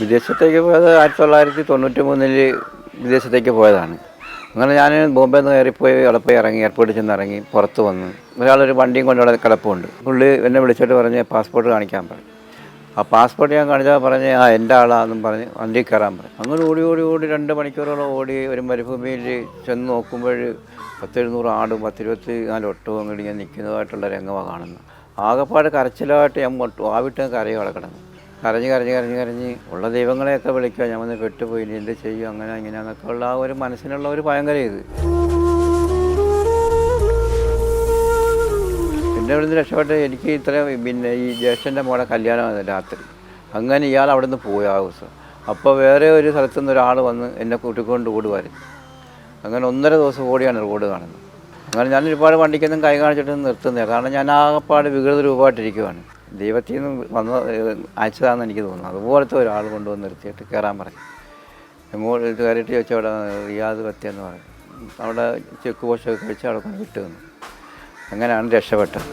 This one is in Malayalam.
വിദേശത്തേക്ക് പോയത് ആയിരത്തി തൊള്ളായിരത്തി തൊണ്ണൂറ്റി മൂന്നിൽ വിദേശത്തേക്ക് പോയതാണ്. അങ്ങനെ ഞാൻ ബോംബെ നിന്ന് കയറിപ്പോയി എളുപ്പം ഇറങ്ങി എയർപോർട്ടിൽ ചെന്ന് ഇറങ്ങി പുറത്ത് വന്ന്. ഒരാളൊരു വണ്ടിയും കൊണ്ട് അവിടെ കിടപ്പുണ്ട്. പുള്ളി എന്നെ വിളിച്ചിട്ട് പറഞ്ഞ് പാസ്പോർട്ട് കാണിക്കാൻ പറഞ്ഞു ആ പാസ്പോർട്ട് ഞാൻ കാണിച്ചാൽ പറഞ്ഞ് ആ എന്റെ ആളാണെന്നും പറഞ്ഞ് വണ്ടി കയറാൻ പറഞ്ഞു അങ്ങനെ ഓടി ഓടി ഓടി രണ്ട് മണിക്കൂറോളം ഓടി ഒരു മരുഭൂമിയിൽ ചെന്ന് നോക്കുമ്പോൾ പത്തെഴുന്നൂറ് ആടും പത്തിരുപത്തി നാല് ഒട്ടവും അങ്ങോട്ട് ഞാൻ നിൽക്കുന്നതായിട്ടുള്ള രംഗമാണ് കാണുന്നത്. ആകെപ്പാട് കരച്ചിലായിട്ട് ഞാൻ ആവിട്ട് കരയും അവിടെ കിടന്നു. കരഞ്ഞ് കരഞ്ഞ് കരഞ്ഞ് കരഞ്ഞ് ഉള്ള ദൈവങ്ങളെയൊക്കെ വിളിക്കുക. ഞാൻ വന്ന് പെട്ടുപോയി ഇനി എന്ത് ചെയ്യും? അങ്ങനെ ഇങ്ങനെയാന്നൊക്കെ ഉള്ള ആ ഒരു മനസ്സിനുള്ള ഒരു ഭയങ്കര ഇത്. പിന്നെ ഇവിടുന്ന് രക്ഷപ്പെട്ട് എനിക്ക് ഇത്രയും പിന്നെ ഈ ജ്യേഷ്ഠന്റെ മോളെ കല്യാണമാണ് രാത്രി. അങ്ങനെ ഇയാൾ അവിടെ നിന്ന് പോയി ആ ദിവസം. അപ്പോൾ വേറെ ഒരു സ്ഥലത്തു നിന്ന് ഒരാൾ വന്ന് എന്നെ കൂട്ടിക്കൊണ്ട് ഓടുമായിരുന്നു അങ്ങനെ ഒന്നര ദിവസം ഓടിയാണ് റോഡ് കാണുന്നത്. അങ്ങനെ ഞാൻ ഒരുപാട് വണ്ടിക്കൊന്നും കൈ കാണിച്ചിട്ട് നിർത്തുന്നില്ല. കാരണം ഞാൻ ആകെപ്പാട് വികൃത രൂപമായിട്ടിരിക്കുവാണ് ദൈവത്തിൽ നിന്ന് വന്ന അയച്ചതാണെന്ന് എനിക്ക് തോന്നുന്നു. അതുപോലത്തെ ഒരാൾ കൊണ്ടുവന്ന് നിർത്തിയിട്ട് കയറാൻ പറഞ്ഞു. ഇത് കയറിയിട്ട് ചോദിച്ചാൽ അവിടെ റിയാദ് എന്ന് പറഞ്ഞു. അവിടെ ചെക്ക് പോസ്റ്റൊക്കെ കഴിച്ച് അവിടെ കൊണ്ട് വിട്ടു തന്നു അങ്ങനെയാണ് രക്ഷപ്പെട്ടത്.